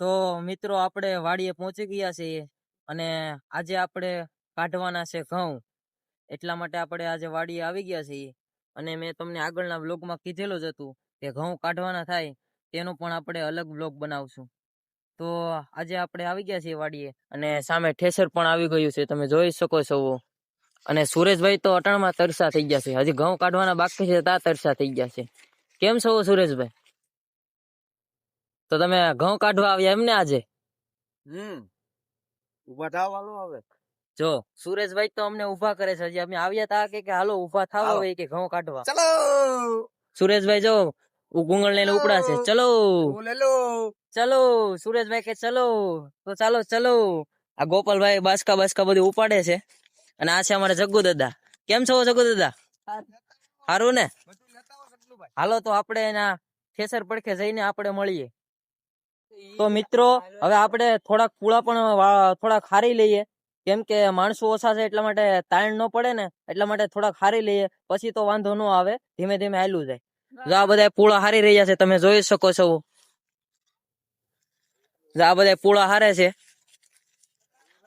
તો મિત્રો આપણે વાડીએ પહોંચી ગયા છીએ અને આજે આપણે કાઢવાના છે ઘઉં. એટલા માટે આપણે આજે વાડીએ આવી ગયા છીએ અને મેં તમને આગળના વ્લોગમાં કીધેલું જ હતું કે ઘઉં કાઢવાના થાય તેનો પણ આપણે અલગ વ્લોગ બનાવશું. તો આજે આપણે આવી ગયા છીએ વાડીએ અને સામે ઠેસર પણ આવી ગયું છે, તમે જોઈ શકો છો. અને સુરેશભાઈ તો અટાણમાં તરસા થઈ ગયા છે. હજી ઘઉં કાઢવાના બાકી છે, તા તરસા થઈ ગયા છે. કેમ છો સુરેશભાઈ? તો તમે ઘઉં કાઢવા આવ્યા એમને આજે? હમ. ઊભા થવાનું હવે. જો સુરેશભાઈ તો અમને ઊભા કરે છે. અમે આવ્યા તા કે હાલો ઊભા થાવ હવે કે ઘઉં કાઢવા. ચલો! સુરેશભાઈ જો ગુંગળ લઈને ઉપડા છે. ચલો! ચલો! સુરેશભાઈ કે ચલો! તો ચાલો ચલો! આ ગોપાલભાઈ બાસકા બાસકા બધું ઉપાડે છે. અને આ છે અમારા જગ્ગુ દાદા. કેમ છો જગ્ગુ દાદા? સારું ને? હાલો તો આપણે એના ઠેસર પડખે જઈને આપણે મળીએ. તો મિત્રો હવે આપણે થોડાક પૂળા પણ થોડાક હારી લઈએ. કેમ કે માણસો ઓછા છે એટલા માટે તાણ ન પડે ને એટલા માટે થોડાક હારી લઈએ. પછી તો વાંધો ન આવે ધીમે ધીમે હાલું જાય. જો આ બધા પૂળા હારી રહ્યા છે તમે જોઈ શકો છો. જો આ બધા પૂળા હારે છે.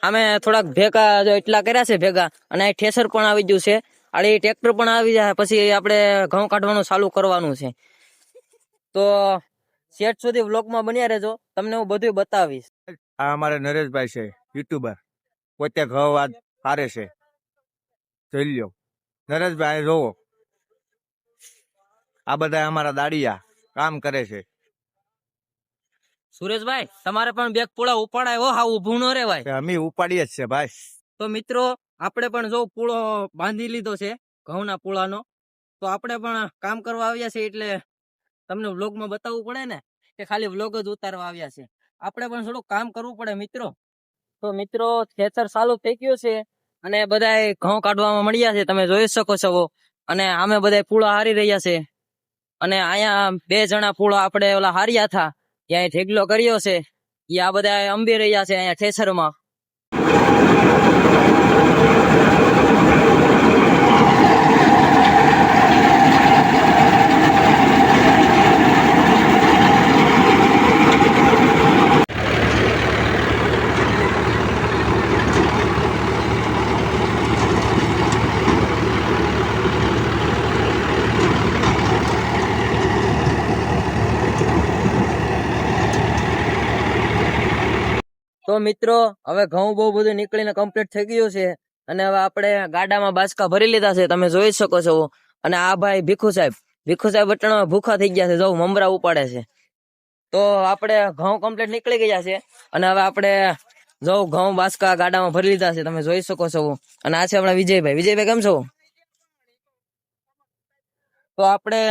અમે થોડાક ભેગા જો એટલા કર્યા છે ભેગા અને આ ઠેસર પણ આવી ગયું છે. અને ટ્રેક્ટર પણ આવી જાય પછી આપણે ઘઉં કાઢવાનું ચાલુ કરવાનું છે. તો શેઠ સુધી વ્લોગમાં બન્યા રહેજો. તમને હું બધું બતાવીશ. આ અમારે નરેશભાઈ છે યુટ્યુબર. પોતે ઘઉં વાત હારે છે. જોઈ લ્યો. નરેશભાઈ જોવો. આ બધા અમારા દાડિયા કામ કરે છે. સુરેશભાઈ તમારે પણ બેગ પૂળા ઉપાડાય હો હા ઊભું ન રેવાય અમે ઉપાડીએ જ છે ભાઈ. તો મિત્રો આપણે પણ જો પૂળો બાંધી લીધો છે ઘઉંના પૂળાનો તો આપણે પણ કામ કરવા આવ્યા છે એટલે તમને વ્લોગમાં બતાવવું પડે ને કે ખાલી વ્લોગ જ ઉતારવા આવ્યા છે. આપણે પણ થોડું કામ કરવું પડે મિત્રો. તો મિત્રો, ખેતર ચાલુ થઈ ગયું છે અને બધાય ઘઉં કાઢવામાં મળ્યા છે. તમે જોઈ શકો છો. અને આમે બધા પૂળા હારી રહ્યા છે. અને અહીંયા બે જણા પૂળા આપણે ઓલા હાર્યા હતા. ત્યાં ઢેગલો કર્યો છે. એ આ બધા અંબી રહ્યા છે અહીંયા ઠેસરમાં. તો મિત્રો, હવે ઘઉં બહુ બધું નીકળીને કમ્પ્લીટ થઈ ગયું છે અને હવે આપણે ગાડામાં બાસકા ભરી લીધા છે, તમે જોઈ શકો છો. અને આ ભાઈ ભીખુ સાહેબ ભીખુ સાહેબ અટાણા ભૂખા થઈ ગયા છે જવું મમરા ઉપાડે છે. તો આપણે ઘઉં કમ્પ્લીટ નીકળી ગયા છે અને હવે આપણે જવું ઘઉં બાસકા ગાડામાં ભરી લીધા છે, તમે જોઈ શકો છો. અને આ છે આપણા વિજયભાઈ. વિજયભાઈ, કેમ છો? તો આપણે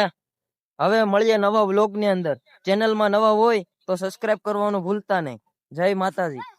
હવે મળીએ નવા વ્લોગની અંદર. ચેનલમાં નવા હોય તો સબસ્ક્રાઇબ કરવાનું ભૂલતા નહીં. જય માતાજી.